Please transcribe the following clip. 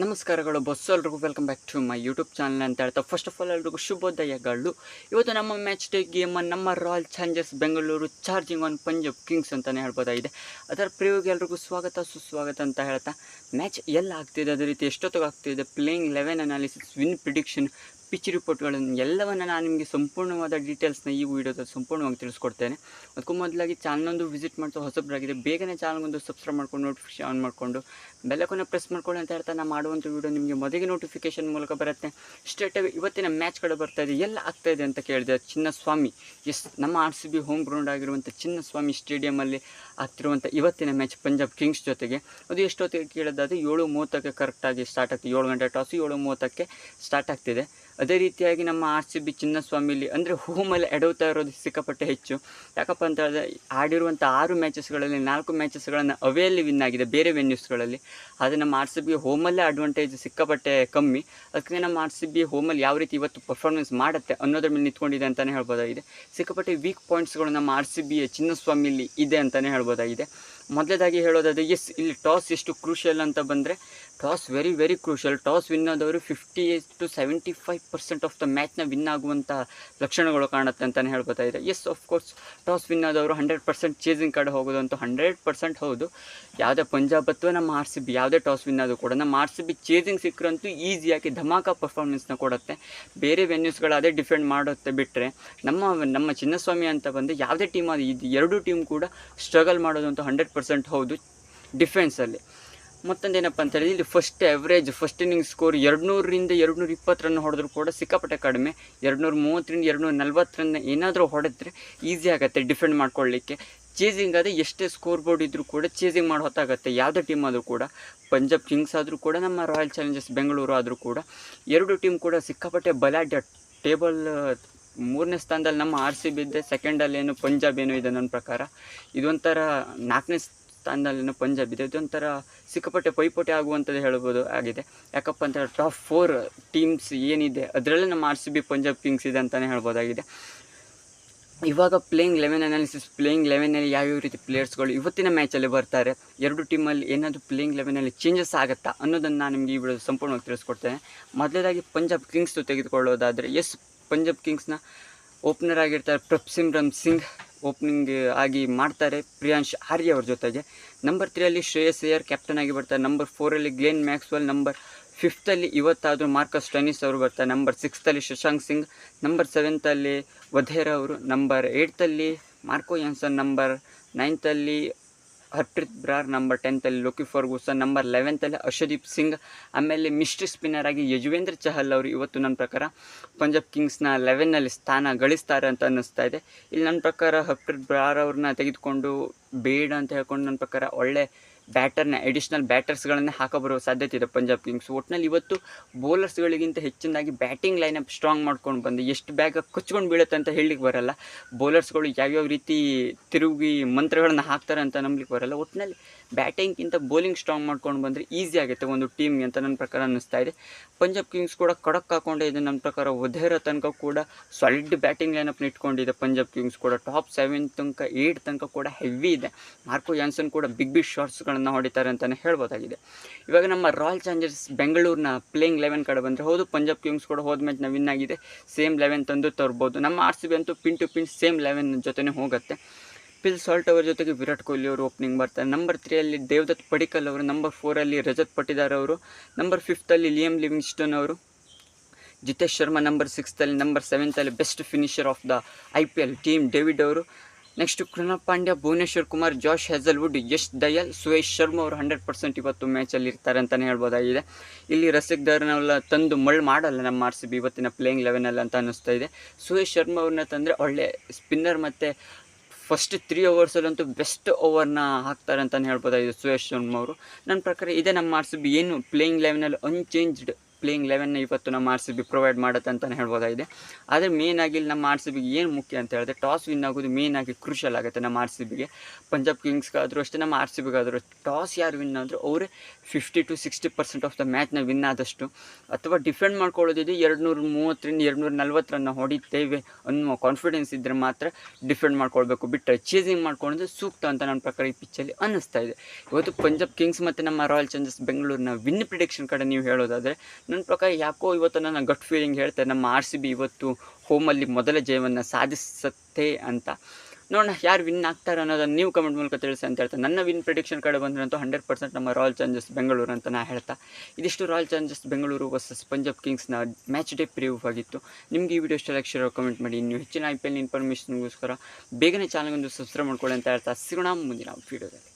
ನಮಸ್ಕಾರಗಳು ಬಸ್ ಎಲ್ರಿಗೂ. Welcome back to my YouTube channel ಅಂತ ಹೇಳ್ತಾ ಫಸ್ಟ್ ಆಫ್ ಆಲ್ ಎಲ್ರಿಗೂ ಶುಭೋದಯಗಳು. ಇವತ್ತು ನಮ್ಮ ಮ್ಯಾಚ್ ಡೇ ಗೇಮ್ ನಮ್ಮ Royal Challengers Bengaluru charging on Punjab Kings ಅಂತಲೇ ಹೇಳ್ಬೋದಾಗಿದೆ. ಅದರ ಪ್ರಿಯೋಗ ಎಲ್ರಿಗೂ ಸ್ವಾಗತ, ಸುಸ್ವಾಗತ ಅಂತ ಹೇಳ್ತಾ ಮ್ಯಾಚ್ ಎಲ್ಲ ಆಗ್ತಿದೆ? ಅದೇ ರೀತಿ ಎಷ್ಟೊತ್ತಿಗೆ ಆಗ್ತಿದೆ? Playing eleven analysis win prediction pitch ರಿಪೋರ್ಟ್ಗಳನ್ನು ಎಲ್ಲವನ್ನು ನಾನು ನಿಮಗೆ ಸಂಪೂರ್ಣವಾದ ಡೀಟೇಲ್ಸ್ನ ಈ ವಿಡಿಯೋದಲ್ಲಿ ಸಂಪೂರ್ಣವಾಗಿ ತಿಳಿಸ್ಕೊಡ್ತೇನೆ. ಅದಕ್ಕೂ ಮೊದಲಾಗಿ ಚಾನಲೊಂದು ವಿಸಿಟ್ ಮಾಡ್ತಾ ಹೊಸಬ್ರಾಗಿದೆ ಬೇಗನೆ ಚಾನಲ್ಗೊಂದು ಸಬ್ಸ್ಕ್ರೈಬ್ ಮಾಡ್ಕೊಂಡು ನೋಟಿಫಿಕೇಶನ್ ಆನ್ ಮಾಡಿಕೊಂಡು ಬೆಲ್ಲಕ್ಕನ್ನು ಪ್ರೆಸ್ ಮಾಡ್ಕೊಳ್ಳಿ ಅಂತ ಹೇಳ್ತಾ ನಾನು ಮಾಡುವಂಥ ವಿಡಿಯೋ ನಿಮಗೆ ಮೊದಲಿಗೆ ನೋಟಿಫಿಕೇಶನ್ ಮೂಲಕ ಬರುತ್ತೆ. ಸ್ಟ್ರೇಟ್ ಇವತ್ತಿನ ಮ್ಯಾಚ್ಗಳು ಬರ್ತಾ ಇದೆ, ಎಲ್ಲ ಆಗ್ತಾ ಇದೆ ಅಂತ ಕೇಳಿದೆ. ಚಿನ್ನಸ್ವಾಮಿ, ಎಸ್, ನಮ್ಮ R C B home ground ಆಗಿರುವಂಥ ಚಿನ್ನಸ್ವಾಮಿ ಸ್ಟೇಡಿಯಮಲ್ಲಿ ಆಗ್ತಿರುವಂಥ ಇವತ್ತಿನ ಮ್ಯಾಚ್ ಪಂಜಾಬ್ ಕಿಂಗ್ಸ್ ಜೊತೆಗೆ. ಅದು ಎಷ್ಟೊತ್ತಿಗೆ ಕೇಳೋದಾದ್ರೆ ಏಳು ಮೂವತ್ತಕ್ಕೆ ಕರೆಕ್ಟಾಗಿ ಸ್ಟಾರ್ಟ್ ಆಗ್ತದೆ. ಏಳು ಗಂಟೆ ಟಾಸು ಏಳು ಮೂವತ್ತಕ್ಕೆ ಸ್ಟಾರ್ಟ್ ಆಗ್ತಿದೆ. ಅದೇ ರೀತಿಯಾಗಿ ನಮ್ಮ ಆರ್ ಸಿ ಬಿ ಚಿನ್ನಸ್ವಾಮಿಲಿ ಅಂದರೆ ಹೋಮಲ್ಲಿ ಎಡವ್ತಾ ಇರೋದು ಸಿಕ್ಕಾಪಟ್ಟೆ ಹೆಚ್ಚು. ಯಾಕಪ್ಪ ಅಂತ ಹೇಳಿದ್ರೆ ಆಡಿರುವಂಥ ಆರು ಮ್ಯಾಚಸ್ಗಳಲ್ಲಿ ನಾಲ್ಕು ಮ್ಯಾಚಸ್ಗಳನ್ನು ಅವೇಯಲ್ಲಿ ವಿನ್ ಆಗಿದೆ, ಬೇರೆ ವೆನ್ಯೂಸ್ಗಳಲ್ಲಿ ಆದರೆ ನಮ್ಮ ಆರ್ ಸಿ ಬಿ ಹೋಮಲ್ಲೇ ಅಡ್ವಾಂಟೇಜ್ ಸಿಕ್ಕಾಪಟ್ಟೆ ಕಮ್ಮಿ. ಅದಕ್ಕೆ ನಮ್ಮ ಆರ್ ಸಿ ಬಿ ಹೋಮಲ್ಲಿ ಯಾವ ರೀತಿ ಇವತ್ತು ಪರ್ಫಾರ್ಮೆನ್ಸ್ ಮಾಡುತ್ತೆ ಅನ್ನೋದ್ರ ಮೇಲೆ ನಿಂತ್ಕೊಂಡಿದೆ ಅಂತಲೇ ಹೇಳ್ಬೋದಾಗಿದೆ. ಸಿಕ್ಕಾಪಟ್ಟೆ ವೀಕ್ ಪಾಯಿಂಟ್ಸ್ಗಳು ನಮ್ಮ ಆರ್ ಸಿ ಬಿ ಚಿನ್ನಸ್ವಾಮಿಲಿ ಇದೆ ಅಂತಲೇ ಹೇಳ್ಬೋದಾಗಿದೆ. ಮೊದಲೇದಾಗಿ ಹೇಳೋದಾದ್ರೆ ಎಸ್ ಇಲ್ಲಿ ಟಾಸ್ ಎಷ್ಟು ಕ್ರೂಷಿಯಲ್ ಅಂತ ಬಂದರೆ, toss very very crucial toss win ಆದವರು fifty to seventy five percent of the ಮ್ಯಾಚ್ನ win ಆಗುವಂಥ ಲಕ್ಷಣಗಳು ಕಾಣುತ್ತೆ ಅಂತಲೇ ಹೇಳ್ಬೋದಾಗಿದೆ yes of course toss win ಆದವರು ಹಂಡ್ರೆಡ್ ಪರ್ಸೆಂಟ್ ಚೇಸಿಂಗ್ ಕಡೆ ಹೋಗೋದು ಅಂತ ಹಂಡ್ರೆಡ್ ಪರ್ಸೆಂಟ್ ಹೌದು. ಯಾವುದೇ ಪಂಜಾಬ್ ಅಥವಾ ನಮ್ಮ ಆರ್ ಸಿ ಬಿ ಯಾವುದೇ ಟಾಸ್ ವಿನ್ ಆದರೂ ಕೂಡ ನಮ್ಮ ಆರ್ ಸಿ ಬಿ ಚೇಸಿಂಗ್ ಸಿಕ್ಕರಂತೂ ಈಸಿಯಾಗಿ ಧಮಾಕಾ ಪರ್ಫಾರ್ಮೆನ್ಸ್ನ ಕೊಡುತ್ತೆ. ಬೇರೆ ವೆನ್ಯೂಸ್ಗಳು ಅದೇ ಡಿಫೆಂಡ್ ಮಾಡುತ್ತೆ ಬಿಟ್ಟರೆ ನಮ್ಮ ನಮ್ಮ ಚಿನ್ನಸ್ವಾಮಿ ಅಂತ ಬಂದು ಯಾವುದೇ ಟೀಮ್ ಅದು ಇದು ಎರಡು ಟೀಮ್ ಕೂಡ ಸ್ಟ್ರಗಲ್ ಮಾಡೋದು ಅಂತ ಹಂಡ್ರೆಡ್ ಹೌದು. ಡಿಫೆನ್ಸಲ್ಲಿ ಮತ್ತೊಂದೇನಪ್ಪ ಅಂತ ಹೇಳಿದ್ರೆ, ಇಲ್ಲಿ first average first inning score ಎರಡುನೂರಿಂದ ಎರಡುನೂರ ಎರಡು ನೂರ ಇಪ್ಪತ್ತು ರನ್ ಹೊಡೆದ್ರು ಕೂಡ ಸಿಕ್ಕಾಪಟ್ಟೆ ಕಡಿಮೆ. ಎರಡುನೂರ ಮೂವತ್ತರಿಂದ ಎರಡುನೂರ ನಲ್ವತ್ತು ರನ್ ಏನಾದರೂ ಹೊಡೆದ್ರೆ ಈಸಿ ಆಗುತ್ತೆ ಡಿಫೆಂಡ್ ಮಾಡ್ಕೊಳ್ಳಿಕ್ಕೆ. ಚೇಸಿಂಗ್ ಆದರೆ ಎಷ್ಟೇ ಸ್ಕೋರ್ ಬೋರ್ಡ್ ಇದ್ದರೂ ಕೂಡ ಚೇಸಿಂಗ್ ಮಾಡಿ ಹೊತ್ತಾಗುತ್ತೆ ಯಾವುದೇ ಟೀಮ್ ಆದರೂ ಕೂಡ. ಪಂಜಾಬ್ ಕಿಂಗ್ಸ್ ಆದರೂ ಕೂಡ, ನಮ್ಮ ರಾಯಲ್ ಚಾಲೆಂಜರ್ಸ್ ಬೆಂಗಳೂರು ಆದರೂ ಕೂಡ. ಎರಡು ಟೀಮ್ ಕೂಡ ಸಿಕ್ಕಾಪಟ್ಟೆ ಬಲಾಢ್ಯ ಟೇಬಲ್ ಮೂರನೇ ಸ್ಥಾನದಲ್ಲಿ ನಮ್ಮ ಆರ್ ಸಿ ಬಿ ಇದೆ ಸೆಕೆಂಡಲ್ಲಿ ಏನು ಪಂಜಾಬ್ ಏನು ಇದೆ ನನ್ನ ಪ್ರಕಾರ. ಇದೊಂಥರ ನಾಲ್ಕನೇ ಸ್ಥಾನದಲ್ಲಿನ ಪಂಜಾಬ್ ಇದೆ. ಇದೊಂಥರ ಸಿಕ್ಕಾಪಟ್ಟೆ ಪೈಪೋಟಿ ಆಗುವಂಥದ್ದು ಹೇಳ್ಬೋದು ಆಗಿದೆ. ಯಾಕಪ್ಪ ಅಂತ ಟಾಪ್ ಫೋರ್ ಟೀಮ್ಸ್ ಏನಿದೆ, ಅದರಲ್ಲೇ ನಮ್ಮ R C B Punjab Kings ಇದೆ ಅಂತಲೇ ಹೇಳ್ಬೋದಾಗಿದೆ. ಇವಾಗ ಪ್ಲೇಯಿಂಗ್ ಲೆವೆನ್ ಅನಾಲಿಸಿಸ್ ಪ್ಲೇಯಿಂಗ್ ಲೆವೆನಲ್ಲಿ ಯಾವ್ಯಾವ ರೀತಿ ಪ್ಲೇಯರ್ಸ್ಗಳು ಇವತ್ತಿನ ಮ್ಯಾಚಲ್ಲಿ ಬರ್ತಾರೆ, ಎರಡು ಟೀಮಲ್ಲಿ ಏನಾದರೂ ಪ್ಲೇಯಿಂಗ್ ಲೆವೆನಲ್ಲಿ ಚೇಂಜಸ್ ಆಗುತ್ತಾ ಅನ್ನೋದನ್ನು ನಾನು ನಿಮಗೆ ಈ ವಿಡಿಯೋ ಸಂಪೂರ್ಣವಾಗಿ ತಿಳಿಸ್ಕೊಡ್ತೇನೆ. ಮೊದಲೇದಾಗಿ ಪಂಜಾಬ್ ಕಿಂಗ್ಸ್ ತೆಗೆದುಕೊಳ್ಳೋದಾದರೆ ಎಸ್ ಪಂಜಾಬ್ ಕಿಂಗ್ಸ್ನ ಓಪನರ್ ಆಗಿರ್ತಾರೆ ಪ್ರಪ್ಸಿಮ್ರನ್ ಸಿಂಗ್. ಓಪನಿಂಗ್ ಆಗಿ ಮಾಡ್ತಾರೆ ಪ್ರಿಯಾಂಶ್ ಆರ್ಯ ಅವ್ರ ಜೊತೆಗೆ. ನಂಬರ್ ತ್ರೀಯಲ್ಲಿ ಶ್ರೇಯಸ್ ಅಯ್ಯರ್ ಕ್ಯಾಪ್ಟನ್ ಆಗಿ ಬರ್ತಾರೆ. ನಂಬರ್ ಫೋರಲ್ಲಿ ಗ್ಲೇನ್ ಮ್ಯಾಕ್ಸ್ವೆಲ್. ನಂಬರ್ ಫಿಫ್ತಲ್ಲಿ ಇವತ್ತಾದರೂ ಮಾರ್ಕಸ್ ಟೆನಿಸ್ ಅವರು ಬರ್ತಾರೆ. ನಂಬರ್ ಸಿಕ್ಸ್ತಲ್ಲಿ ಶಶಾಂಕ್ ಸಿಂಗ್. ನಂಬರ್ ಸೆವೆಂತಲ್ಲಿ ವಧೇರ ಅವರು. ನಂಬರ್ ಏಯ್ತಲ್ಲಿ ಮಾರ್ಕೋ ಯಾನ್ಸನ್. ನಂಬರ್ ನೈನ್ತಲ್ಲಿ ಹರ್ಪ್ರೀತ್ ಬ್ರಾರ್ ನಂಬರ್ ಟೆಂತಲ್ಲಿ ಲೋಕಿ ಫರ್ಗೂಸನ್ ನಂಬರ್ ಲೆವೆಂತಲ್ಲಿ ಅಶ್ವದೀಪ್ ಸಿಂಗ್, ಆಮೇಲೆ ಮಿಸ್ಟ್ರಿ ಸ್ಪಿನ್ನರ್ ಆಗಿ ಯಜುವೇಂದ್ರ ಚಹಲ್ ಅವರು ಇವತ್ತು ನನ್ನ ಪ್ರಕಾರ ಪಂಜಾಬ್ ಕಿಂಗ್ಸ್ನ ಲೆವೆನ್ನಲ್ಲಿ ಸ್ಥಾನ ಗಳಿಸ್ತಾರೆ ಅಂತ ಅನ್ನಿಸ್ತಾ ಇದೆ. ಇಲ್ಲಿ ನನ್ನ ಪ್ರಕಾರ ಹರ್ಪ್ರೀತ್ ಬ್ರಾರ್ ಅವ್ರನ್ನ ತೆಗೆದುಕೊಂಡು ಬೇಡ ಅಂತ ಹೇಳ್ಕೊಂಡು ನನ್ನ ಪ್ರಕಾರ ಒಳ್ಳೆ ಬ್ಯಾಟರ್ನ ಎಡಿಷ್ನಲ್ ಬ್ಯಾಟರ್ಸ್ಗಳನ್ನೇ ಹಾಕಬರುವ ಸಾಧ್ಯತೆ ಇದೆ ಪಂಜಾಬ್ ಕಿಂಗ್ಸ್. ಒಟ್ನಲ್ಲಿ ಇವತ್ತು ಬೌಲರ್ಸ್ಗಳಿಗಿಂತ ಹೆಚ್ಚಿನದಾಗಿ ಬ್ಯಾಟಿಂಗ್ ಲೈನಪ್ ಸ್ಟ್ರಾಂಗ್ ಮಾಡ್ಕೊಂಡು ಬಂದು ಎಷ್ಟು ಬ್ಯಾಗ ಕೊಚ್ಕೊಂಡು ಬೀಳುತ್ತೆ ಅಂತ ಹೇಳಲಿಕ್ಕೆ ಬರಲ್ಲ. ಬೌಲರ್ಸ್ಗಳು ಯಾವ್ಯಾವ ರೀತಿ ತಿರುಗಿ ಮಂತ್ರಗಳನ್ನು ಹಾಕ್ತಾರೆ ಅಂತ ನಂಬಲಿಕ್ಕೆ ಬರಲ್ಲ. ಒಟ್ಟಿನಲ್ಲಿ ಬ್ಯಾಟಿಂಗ್ಗಿಂತ ಬೌಲಿಂಗ್ ಸ್ಟ್ರಾಂಗ್ ಮಾಡ್ಕೊಂಡು ಬಂದರೆ ಈಸಿ ಆಗುತ್ತೆ ಒಂದು ಟೀಮ್ಗೆ ಅಂತ ನನ್ನ ಪ್ರಕಾರ ಅನ್ನಿಸ್ತಾ ಇದೆ. ಪಂಜಾಬ್ ಕಿಂಗ್ಸ್ ಕೂಡ ಕಡಕ್ ಹಾಕೊಂಡೇ ಇದೆ ನನ್ನ ಪ್ರಕಾರ. ಒದೇರ ತನಕ ಕೂಡ ಸಾಲಿಡ್ ಬ್ಯಾಟಿಂಗ್ ಲೈನಪ್ನ ಇಟ್ಕೊಂಡಿದೆ ಪಂಜಾಬ್ ಕಿಂಗ್ಸ್ ಕೂಡ. ಟಾಪ್ ಸೆವೆನ್ ತನಕ ಏಯ್ಟ್ ತನಕ ಕೂಡ ಹೆವಿ ಇದೆ. ಮಾರ್ಕೋ ಯಾನ್ಸನ್ ಕೂಡ ಬಿಗ್ ಬಿಗ್ ಶಾಟ್ಸ್ಗಳನ್ನು ಹೊಡಿತಾರೆ ಅಂತಲೇ ಹೇಳ್ಬೋದಾಗಿದೆ. ಇವಾಗ ನಮ್ಮ ರಾಯಲ್ ಚಾಲೆಂಜರ್ಸ್ ಬೆಂಗಳೂರಿನ ಪ್ಲೇಯಿಂಗ್ ಲೆವೆನ್ ಕಡೆ ಬಂದರೆ ಹೌದು, ಪಂಜಾಬ್ ಕಿಂಗ್ಸ್ ಕೂಡ ಹೋದ ಮ್ಯಾಚ್ನ ವಿನ್ ಆಗಿದೆ. ಸೇಮ್ ಲೆವೆನ್ ತಂದು ತರ್ಬೋದು. ನಮ್ಮ ಆರ್ ಸಿ ಬಿ ಅಂತೂ pin to pin same eleven ಜೊತೆನೇ ಹೋಗುತ್ತೆ. ಪಿಲ್ ಸಾಲ್ಟ್ ಅವರ ಜೊತೆಗೆ ವಿರಾಟ್ ಕೊಹ್ಲಿ ಅವರು ಓಪನಿಂಗ್ ಬರ್ತಾರೆ. ನಂಬರ್ ತ್ರೀಯಲ್ಲಿ ದೇವದತ್ ಪಡಿಕಲ್ ಅವರು ನಂಬರ್ ಫೋರಲ್ಲಿ ರಜತ್ ಪಟ್ಟಿದಾರ್ ಅವರು ನಂಬರ್ ಫಿಫ್ತಲ್ಲಿ ಲಿಯಮ್ ಲಿವಿಂಗ್ಸ್ಟನ್ ಅವರು, ಜಿತೇಶ್ ಶರ್ಮಾ ನಂಬರ್ ಸಿಕ್ಸ್ತಲ್ಲಿ number ಸೆವೆಂತಲ್ಲಿ best finisher of the I P L team David ಅವರು. Next Krunal Pandya Bhuvneshwar Kumar Josh Hazlewood Yash Dayal Suyash Sharma ಅವರು ಹಂಡ್ರೆಡ್ ಪರ್ಸೆಂಟ್ ಇವತ್ತು ಮ್ಯಾಚಲ್ಲಿ ಇರ್ತಾರೆ ಅಂತಲೇ ಹೇಳ್ಬೋದಾಗಿದೆ. ಇಲ್ಲಿ ರಸಿಕ್ ತಂದು ಮಳ್ ಮಾಡಲ್ಲ ನಮ್ಮ ಆರ್ ಸಿ ಬಿ ಇವತ್ತಿನ ಪ್ಲೇಯಿಂಗ್ ಲೆವೆನಲ್ಲಿ ಅಂತ ಅನ್ನಿಸ್ತಾ ಇದೆ. ಸುಯೇಶ್ ಶರ್ಮಾ ಅವ್ರನ್ನ ತಂದರೆ ಒಳ್ಳೆ ಸ್ಪಿನ್ನರ್ ಮತ್ತು ಫಸ್ಟ್ ತ್ರೀ ಓವರ್ಸಲ್ಲಂತೂ ಬೆಸ್ಟ್ ಓವರ್ನ ಹಾಕ್ತಾರೆ ಅಂತಲೇ ಹೇಳ್ಬೋದಾಗಿದೆ ಸುಯೇಶ್ ಶರ್ಮಾ ಅವರು. ನನ್ನ ಪ್ರಕಾರ ಇದೇ ನಮ್ಮ ಆರ್ ಸಿ ಬಿ ಏನು ಪ್ಲೇಯಿಂಗ್ ಲೆವೆನಲ್ಲಿ ಅನ್ಚೇಂಜ್ಡ್ ಪ್ಲೇಯಿಂಗ್ ಲೆವೆನ್ನ ಇವತ್ತು ನಮ್ಮ ಆರ್ ಸಿ ಬಿ ಪ್ರೊವೈಡ್ ಮಾಡುತ್ತೆ ಅಂತಲೇ ಹೇಳ್ಬೋದಾಗಿದೆ. ಆದರೆ ಮೇನ್ ಇಲ್ಲಿ ನಮ್ಮ ಆರ್ ಸಿ ಬಿಗೆ ಏನು ಮುಖ್ಯ ಅಂತ ಹೇಳಿದ್ರೆ ಟಾಸ್ ವಿನ್ ಆಗೋದು ಮೇನ್ ಆಗಿ ಕ್ರೂಷಲ್ ಆಗುತ್ತೆ ನಮ್ಮ ಆರ್ ಸಿ ಬಿಗೆ ಪಂಜಾಬ್ ಕಿಂಗ್ಸ್ಗಾದರೂ ಅಷ್ಟೇ ನಮ್ಮ ಆರ್ ಸಿ ಬಿಗಾದರೂ ಟಾಸ್ ಯಾರು ವಿನ್ ಆದರೂ ಅವರೇ fifty to sixty percent of the ಮ್ಯಾಚ್ನ win ಆದಷ್ಟು ಅಥವಾ ಡಿಫೆಂಡ್ ಮಾಡ್ಕೊಳ್ಳೋದಿದೆ ಎರಡು ನೂರು ಮೂವತ್ತರಿಂದ ಎರಡು ನೂರ ಹೊಡಿತೇವೆ ಅನ್ನೋ ಕಾನ್ಫಿಡೆನ್ಸ್ ಇದ್ದರೆ ಮಾತ್ರ ಡಿಫೆಂಡ್ ಮಾಡ್ಕೊಳ್ಬೇಕು. ಬಿಟ್ಟರೆ ಚೇಸಿಂಗ್ ಮಾಡ್ಕೊಳ್ಳೋದು ಸೂಕ್ತ ಅಂತ ನನ್ನ ಪ್ರಕಾರ ಈ ಪಿಚ್ಚಲ್ಲಿ ಅನ್ನಿಸ್ತಾ ಇದೆ. ಇವತ್ತು ಪಂಜಾಬ್ ಕಿಂಗ್ಸ್ ಮತ್ತು ನಮ್ಮ ರಾಯಲ್ ಚಾಲೆಂಜರ್ಸ್ ಬೆಂಗಳೂರಿನ ವಿನ್ ಪ್ರಿಡಿಕ್ಷನ್ ಕಡೆ ನೀವು ಹೇಳೋದಾದರೆ ನನ್ನ ಪ್ರಕಾರ ಯಾಕೋ ಇವತ್ತು ನನ್ನ ಗಟ್ ಫೀಲಿಂಗ್ ಹೇಳ್ತೆ, ನಮ್ಮ ಆರ್ ಸಿ ಬಿ ಇವತ್ತು ಹೋಮಲ್ಲಿ ಮೊದಲ ಜಯವನ್ನು ಸಾಧಿಸುತ್ತೆ ಅಂತ. ನೋಡೋಣ, ಯಾರು ವಿನ್ ಆಗ್ತಾರೆ ಅನ್ನೋದನ್ನು ನೀವು ಕಮೆಂಟ್ ಮೂಲಕ ತಿಳಿಸಿ ಅಂತ ಹೇಳ್ತಾ. ನನ್ನ ವಿನ್ ಪ್ರಿಡಿಕ್ಷನ್ ಕಡೆ ಬಂದ್ರಂತೂ ಹಂಡ್ರೆಡ್ ಪರ್ಸೆಂಟ್ ನಮ್ಮ ರಾಯಲ್ ಚಾಲೆಂಜರ್ಸ್ ಬೆಂಗಳೂರು ಅಂತ ನಾ ಹೇಳ್ತಾ. ಇದಿಷ್ಟು Royal Challengers Bengaluru versus Punjab ಕಿಂಗ್ಸ್ನ match day preview ಆಗಿತ್ತು. ನಿಮಗೆ ಈ ವಿಡಿಯೋ ಇಷ್ಟ ಶೇರ್ ಕಮೆಂಟ್ ಮಾಡಿ. ಇನ್ನೂ ಹೆಚ್ಚಿನ ಐ ಪಿ ಎಲ್ ಇನ್ಫಾರ್ಮೇಷನ್ಗೋಸ್ಕರ ಬೇಗನೆ ಚಾನಲ್ಗೊಂದು ಸಬ್ಸ್ಕ್ರೈಬ್ ಮಾಡ್ಕೊಳ್ಳಿ ಅಂತ ಹೇಳ್ತಾ. ಸಿಗೋಣ ಮುಂದಿನ ವಿಡಿಯೋದಲ್ಲಿ